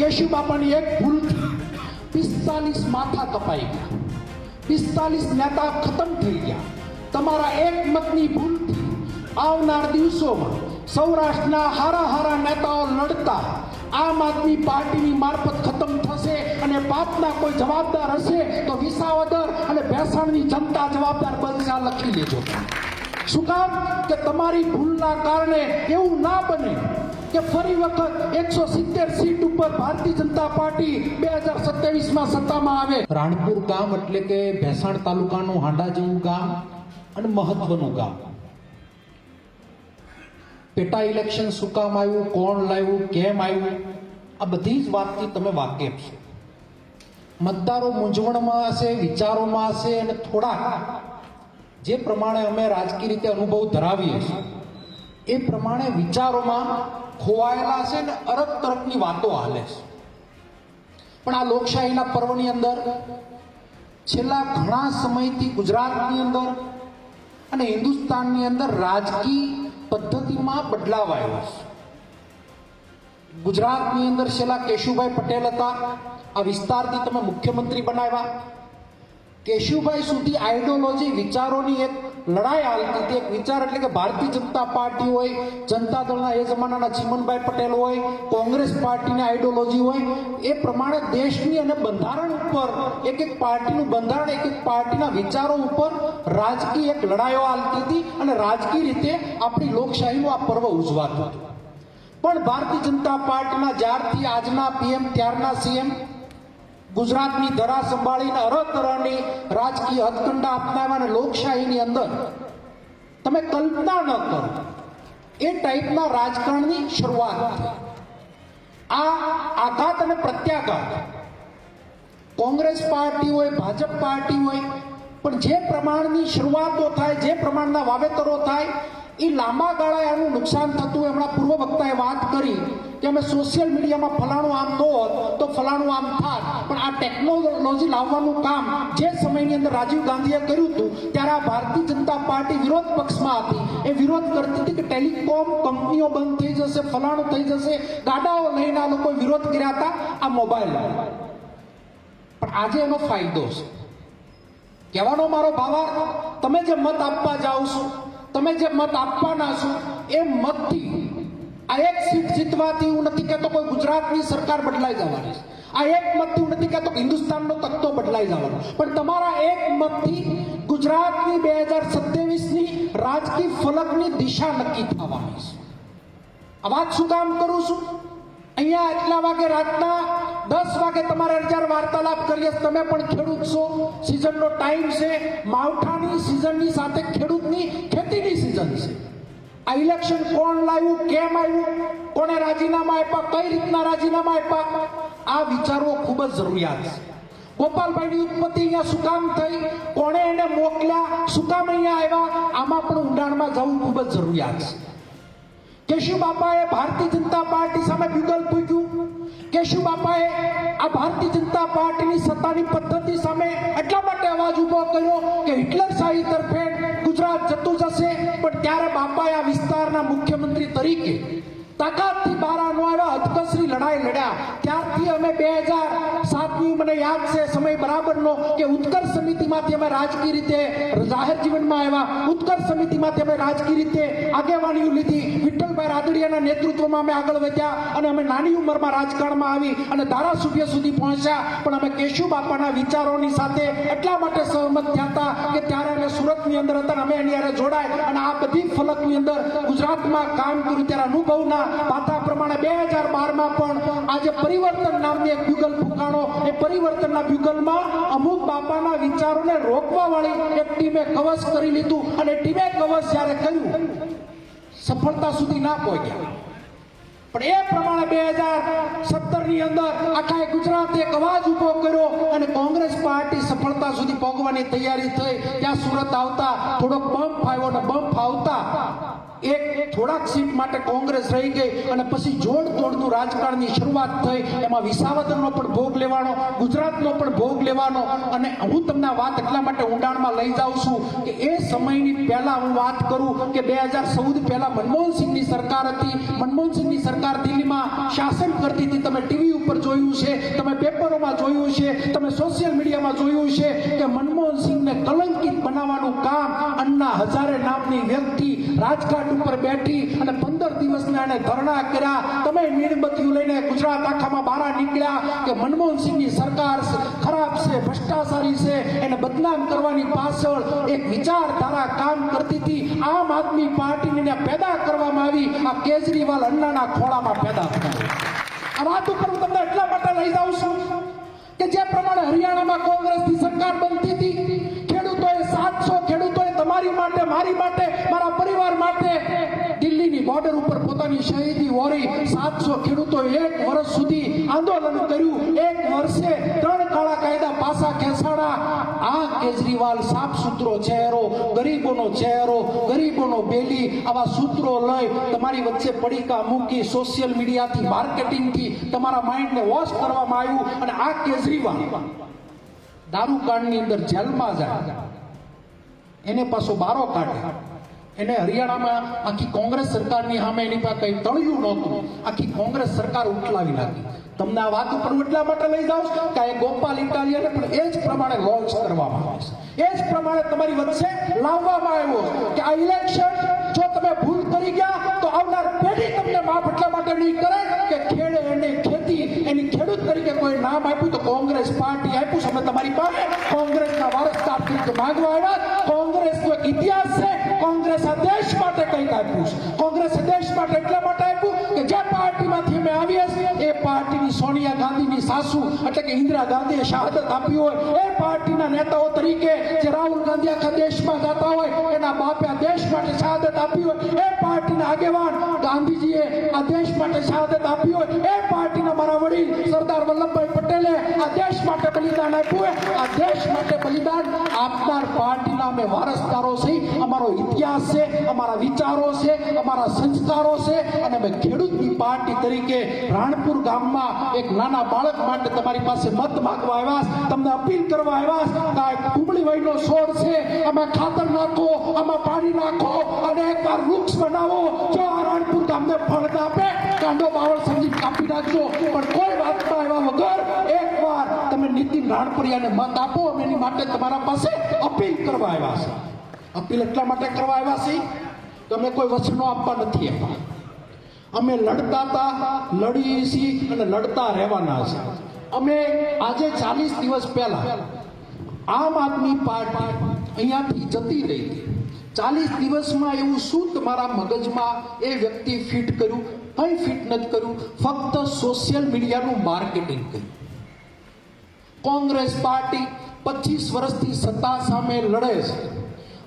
કેશુ બાપાની એક ભૂલ પિસ્તાલીસ માથા કપાઈ ગયા. પિસ્તાલીસ નેતા ખતમ થઈ ગયા. તમારા એક મતની ભૂલથી આવનાર દિવસોમાં સૌરાષ્ટ્રના હારા હારા નેતાઓ લડતા આમ આદમી પાર્ટીની મારફત ખતમ થશે અને પાપના કોઈ જવાબદાર હશે તો વિસાવદર અને ભેસાણની જનતા જવાબદાર બનશે લખી લેજો શું કામ? કે તમારી ભૂલના કારણે એવું ના બને કે ફરી વખત એકસો સિત્તેર સીટ ઉપર ભારતીય જનતા પાર્ટી બે હજાર સત્યાવીસમાં સત્તામાં આવે. રાણપુર ગામ એટલે કે ભેસાણ તાલુકાનું હાંડા જેવું ગામ અને મહત્વનું ગામ. પેટા ઇલેક્શન શું કામ આવ્યું, કોણ લાવ્યું, કેમ આવ્યું, આ બધી જ વાતથી તમે વાકેફ છો. મતદારો મૂંઝવણમાં હશે, વિચારોમાં હશે અને થોડા જે પ્રમાણે અમે રાજકીય રીતે અનુભવ ધરાવીએ છીએ એ પ્રમાણે વિચારોમાં ખોવાયેલા છે ને અરબ તરફની વાતો હાલે છે. પણ આ લોકશાહીના પર્વની અંદર, છેલ્લા ઘણા સમયથી ગુજરાતની અંદર અને હિન્દુસ્તાનની અંદર રાજકીય પદ્ધતિમાં બદલાવ આવ્યો છે. ગુજરાતની અંદર છેલ્લા કેશુભાઈ પટેલ હતા. આ વિસ્તારથી તમે મુખ્યમંત્રી બનાવ્યા. કેશુભાઈ સુધી આઈડિયોલોજી વિચારોની એક લડાઈ હાલતી હતી એક વિચાર એટલે કે ભારતીય જનતા પાર્ટી હોય, જનતા દળના એ જમાનાના ચીમનભાઈ પટેલ હોય, કોંગ્રેસ પાર્ટીની આઈડિયોલોજી હોય, એ પ્રમાણે દેશની અને બંધારણ ઉપર એક એક પાર્ટીનું બંધારણ, એક એક પાર્ટીના વિચારો ઉપર રાજકીય એક લડાઈઓ હાલતી હતી અને રાજકીય રીતે આપણી લોકશાહીનું આ પર્વ ઉજવાતું હતું. પણ ભારતીય જનતા પાર્ટીના જ્યારથી આજના પીએમ ત્યારના સીએમ ગુજરાતની ધરા સંભાળીને અરહ તરહની રાજકીય હથકંડા અપનાવ્યા અને લોકશાહીની અંદર તમે કલ્પના ન કરો એ ટાઈપના રાજકારણની શરૂઆત આ આઘાત અને પ્રત્યાઘાત કોંગ્રેસ પાર્ટી હોય ભાજપ પાર્ટી હોય પણ જે પ્રમાણની શરૂઆતો થાય, જે પ્રમાણના વાવેતરો થાય, એ લાંબા ગાળા આનું નુકસાન થતું. હમણાં પૂર્વ વક્તાએ વાત કરી કે અમે સોશિયલ મીડિયામાં ફલાણું આમ ન હોત તો ફલાણું આમ થાત. પણ આ ટેકનોલોજી લાવવાનું કામ જે સમયની અંદર રાજીવ ગાંધીએ કર્યું હતું, ત્યારે આ ભારતીય જનતા પાર્ટી વિરોધ પક્ષમાં હતી. એ વિરોધ કરતી હતી કે ટેલિકોમ કંપનીઓ બંધ થઈ જશે, ફલાણું થઈ જશે. ગાડાઓ લઈને આ લોકોએ વિરોધ કર્યા હતા, આ મોબાઈલ. પણ આજે એનો ફાયદો છે. કહેવાનો મારો ભાવાર્થ, તમે જે મત આપવા જાઓ છો, તમે જે મત આપવાના છો, એ મતથી આ એક સીટ જીતવાથી હું નથી કહેતો કોઈ ગુજરાતની સરકાર બદલાઈ જવાની. આ એક મતથી હું નથી કહેતો હિન્દુસ્તાનનો તખ્તો બદલાઈ જવાનો. પણ તમારા એક મતથી ગુજરાતની બે હજાર સત્યાવીસની રાજકીય ફલકની દિશા નક્કી થવાની છે. આ વાત શું કામ કરું છું? અહીંયા એટલા વાગે રાતના દસ વાગે તમારે હજાર વાર્તાલાપ કરીએ તમે પણ ખેડૂત છો. સિઝનનો ટાઈમ છે. માવઠાની સિઝનની સાથે ખેડૂતની ખેતીની સિઝન છે. આ ઇલેક્શન કોણ લાવ્યું કેમ આવ્યું, કોને રાજીનામા આપ્યા, કઈ રીતના રાજીનામા આપ્યા, આ વિચારવો ખૂબ જ જરૂરિયાત છે. ગોપાલભાઈની ઉત્પત્તિ અહીંયા શું કામ થઈ, કોણે એને મોકલ્યા, શું કામ અહીંયા આવ્યા, આમાં પણ ઊંડાણમાં જવું ખૂબ જ જરૂરિયાત છે. કેશુ બાપાએ ભારતીય જનતા પાર્ટી સામે બિગલ ફૂક્યું કેશુ બાપાએ આ ભારતીય જનતા પાર્ટીની સત્તાની પદ્ધતિ સામે એટલા માટે અવાજ ઊભો કર્યો કે હિટલર શાહી તરફે ત્યારે બાપાએ આ વિસ્તારના મુખ્યમંત્રી તરીકે તાકાતથી બહાર નો આવ્યા હદકસરી લડાઈ લડ્યા. ત્યારથી અમે બે હજાર સાતની મને યાદ છે, સમય બરાબરનો, કે ઉત્કર્ષ સમિતિમાંથી અમે રાજકીય રીતે જાહેર જીવનમાં આવ્યા. ઉત્કર્ષ સમિતિમાંથી અમે રાજકીય રીતે આગેવાનીઓ લીધી. વિઠ્ઠલભાઈ રાદડિયાના નેતૃત્વમાં અમે આગળ વધ્યા અને અમે નાની ઉંમરમાં રાજકારણમાં આવી અને ધારાસભ્ય સુધી પહોંચ્યા. પણ અમે કેશુ બાપાના વિચારોની સાથે એટલા માટે સહમત થયા હતા કે ત્યારે અમે સુરતની અંદર હતા અમે એની જોડાય. અને આ બધી ફલકની અંદર ગુજરાતમાં કામ કર્યું. ત્યારે અનુભવના પાતા પ્રમાણે બે હજાર બારમાં પણ આજે પરિવર્તન નામની એક યુગલ ફૂંકાણો. એ પરિવર્તનના યુગલમાં અમુક બાપાના વિચારોને રોકવા વાળી એક ટીમે કવચ કરી લીધું અને ટીમે કવચ જ્યારે કર્યું, સફળતા સુધી ના પહોંચ્યા. પણ એ પ્રમાણે બે હજાર સત્તરની અંદર આખા ગુજરાતે એક અવાજ ઊભો કર્યો અને કોંગ્રેસ પાર્ટી સફળતા સુધી પહોંચવાની તૈયારી થઈ. ત્યાં સુરત આવતા થોડોક બમ્પ આવ્યો અને બમ્પ આવતા એક થોડાક સીટ માટે કોંગ્રેસ રહી ગઈ અને પછી જોડ તોડનું રાજકારણની શરૂઆત થઈ. એમાં વિસાવદરનો પણ ભોગ લેવાનો, ગુજરાતનો પણ ભોગ લેવાનો. અને હું તમને વાત એટલા માટે ઊંડાણમાં લઈ જાઉં છું કે એ સમયની પહેલા હું વાત કરું કે બે હજાર ચૌદ પહેલા મનમોહનસિંહની સરકાર હતી. મનમોહનસિંહની સરકાર દિલ્હીમાં શાસન કરતી હતી. તમે ટીવી ઉપર જોયું છે, તમે પેપરોમાં જોયું છે, તમે સોશિયલ મીડિયામાં જોયું છે કે મનમોહનસિંહને કલંકિત બનાવવાનું કામ અન્ના હજારે નામની વ્યક્તિ રાજઘાટ ઉપર બેઠી અને પંદર દિવસના એને ધરણા કર્યા. તમે મીણબત્તીઓ લઈને ગુજરાત આખામાં બહાર નીકળ્યા કે મનમોહનસિંહની સરકાર ખરાબ છે, ભ્રષ્ટાચારી છે, એને બદનામ કરવાની પાછળ એક વિચારધારા કામ કરતી હતી. આમ આદમી પાર્ટીને પેદા કરવામાં આવી. આ કેજરીવાલ અન્નાના ખોળામાં પેદા થયા. આ વાત ઉપર હું તમને એટલા માટે લઈ જાઉં છું કે જે પ્રમાણે હરિયાણામાં કોંગ્રેસની સરકાર બનતી હતી તમારી માટે, મારી માટે, મારા પરિવાર માટે. દિલ્હીની બોર્ડર ઉપર પોતાની શહીદી વોરી સાતસો ખેડૂતો એક વર્ષ સુધી આંદોલન કર્યું. એક વર્ષે ત્રણ કાળા કાયદા પાસા ખેંચાણા. આ કેજરીવાલ સાફ સૂત્રો ચહેરો, ગરીબોનો ચહેરો, ગરીબોનો બેલી, આવા સૂત્રો લઈ તમારી વચ્ચે પડીકા મૂકી સોશિયલ મીડિયાથી માર્કેટિંગથી તમારા માઇન્ડને વોશ કરવામાં આવ્યું. અને આ કેજરીવાલ દારૂકાંડની અંદર જેલમાં જાય. એને પાછો બારો કાઢે. એને હરિયાણામાં આખી કોંગ્રેસ સરકારની સામે એની પાસે કંઈ તળિયું નહોતું. આખી કોંગ્રેસ સરકાર ઉઠલાવી નાખી. તમને આ વાત ઉપર એટલા માટે લઈ જાઉં કે આ ગોપાલ ઇટાલિયાને પણ એ જ પ્રમાણે લોન્ચ કરવામાં આવે છે. એ જ પ્રમાણે તમારી વચ્ચે લાવવામાં આવ્યો કે આ ઇલેક્શન જો તમે ભૂલ કરી ગયા, તો આવનાર પેઢી તમને માફ એટલા માટે નહીં કરે કે ખેડે એને ખેતી, એની ખેડૂત તરીકે કોઈ નામ આપ્યું તો કોંગ્રેસ પાર્ટી આપ્યું છે. અમે તમારી પાસે કોંગ્રેસના વારસદાર માંગવા આવ્યા દેશ માટે કંઈક આપ્યું છે. કોંગ્રેસે દેશ માટે એટલા માટે આપ્યું કે જે પાર્ટીમાંથી અમે આવીએ છીએ, એ પાર્ટીની સોનિયા ગાંધીની સાસુ, એટલે કે ઇન્દિરા ગાંધીએ શહાદત આપી હોય, એ પાર્ટીના નેતાઓ તરીકે જે રાહુલ ગાંધી આખા દેશમાં જતા હોય, એના બાપે દેશ માટે શહાદત આપી હોય, એ પાર્ટીના આગેવાન ગાંધીજીએ આ દેશ માટે શહાદત આપી હોય, એ પાર્ટીના મારા વડીલ સરદાર વલ્લભભાઈ પટેલે દેશ માટે બલિદાન આપ્યું આ દેશ માટે બલિદાન આપનાર પાર્ટીના અમે વારસદારો છીએ અમારો ઇતિહાસ છે, અમારા વિચારો છે, અમારા સંસ્કારો છે. અને અમે ખેડૂતની પાર્ટી તરીકે રાણપુર ગામમાં એક નાના બાળક માટે તમારી પાસે મત માગવા આવ્યા તમને અપીલ કરવા આવ્યા કે આ કુંબળી વયનો છોડ છે. આમાં ખાતર નાખો આમાં પાણી નાખો અને એકવાર વૃક્ષ બનાવો. જો આ રાણપુર ગામને ફળ આપે, કાંડો બાવળ સમજી કાપી નાખજો. પણ કોઈ વાતમાં આવ્યા વગર એકવાર તમે નીતિન રાણપુરિયાને મત આપો, અમે એની માટે તમારા પાસે અપીલ કરવા આવ્યા છે અપીલ એટલા માટે કરવા આવ્યા છે કે અમે કોઈ વચનો આપવા નથી આપવા અમે લડતા હતા, લડીએ છીએ અને લડતા રહેવાના છે અમે આજે ચાલીસ દિવસ પહેલા આમ આદમી પાર્ટી અહીંયાથી જતી રહી. હતી ચાલીસ દિવસમાં એવું શું તમારા મગજમાં એ વ્યક્તિ ફિટ કર્યું? કંઈ ફિટ નથી કર્યું? ફક્ત સોશિયલ મીડિયાનું માર્કેટિંગ કર્યું. કોંગ્રેસ પાર્ટી પચીસ વર્ષથી સત્તા સામે લડે છે.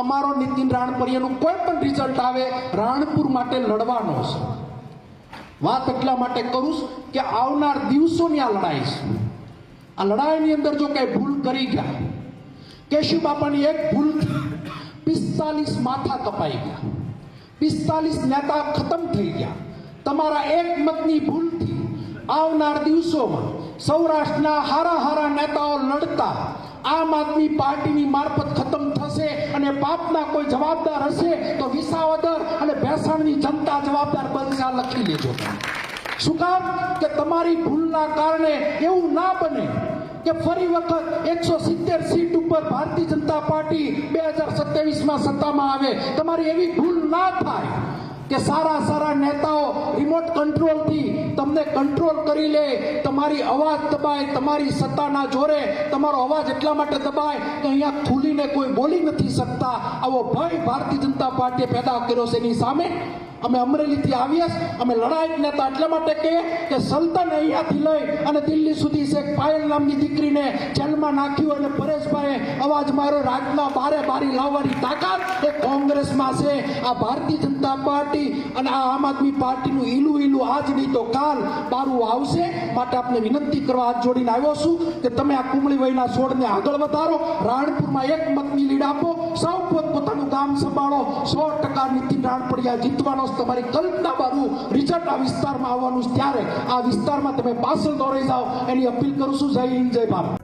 અમારો નીતિન રાણપરિયાનું કોઈ પણ રિઝલ્ટ આવે, રાણપુર માટે લડવાનો છે. વાત એટલા માટે કરું કે આવનાર દિવસોની આ લડાઈ છે. આ લડાઈની અંદર જો કઈ ભૂલ કરી ગયા, કેશુ બાપાની એક ભૂલ પિસ્તાલીસ માથા કપાઈ ગયા, પિસ્તાલીસ નેતા ખતમ થઈ ગયા. તમારા એક મતની ભૂલથી આવનાર દિવસોમાં સૌરાષ્ટ્રના હારા હારા નેતાઓ લડતા આમ આદમી પાર્ટીની મારફત ખતમ થશે અને પાપના કોઈ જવાબદાર હશે તો વિસાવદર અને ભેસાણની જનતા જવાબદાર બનશે લખી લેજો શું કામ? કે તમારી ભૂલના કારણે એવું ના બને કે ફરી વખત એકસો સિત્તેર સીટ ઉપર ભારતીય જનતા પાર્ટી બે હજાર સત્યાવીસમાં સત્તામાં આવે. તમારી એવી ભૂલ ના થાય કે સારા સારા નેતાઓ રિમોટ કંટ્રોલથી તમને કંટ્રોલ કરી લે, તમારી અવાજ દબાય, તમારી સત્તાના જોરે, તમારો અવાજ એટલા માટે દબાય કે અહીંયા ખુલીને કોઈ બોલી નથી શકતા. આવો ભય ભારતીય જનતા પાર્ટીએ પેદા કર્યો છે એની સામે. અમે અમરેલીથી આવ્યા. અમે લડાઈ નેતા એટલા માટે કહીએ કે સલ્તન અહીંયાથી લઈ અને દિલ્હી સુધી શેખ પાયલ નામની દીકરીને જેલમાં નાખ્યું અને પરેશભાઈએ અવાજ માર્યો, રાજના બારે બારી લાવવાની તાકાત એ કોંગ્રેસમાં છે. આ ભારતીય જનતા પાર્ટી અને આ આમ આદમી પાર્ટીનું ઈલું ઈલું આજ નહીં તો કાલ બારું આવશે. માટે આપને વિનંતી કરવા હાથ જોડીને આવ્યો છું કે તમે આ કુમળી વયના છોડને આગળ વધારો. રાણપુરમાં એક મતની લીડ આપો. સૌ પોત પોતાનું ગામ સંભાળો. સો ટકા નીતિન રાણપડિયા જીતવાનો તમારી કલ્પના બારું રિઝલ્ટ આ વિસ્તારમાં આવવાનું ત્યારે આ વિસ્તારમાં તમે પાછળ દોરાઈ જાઓ, એની અપીલ કરું છું. જય હિન્દ, જય ભારત.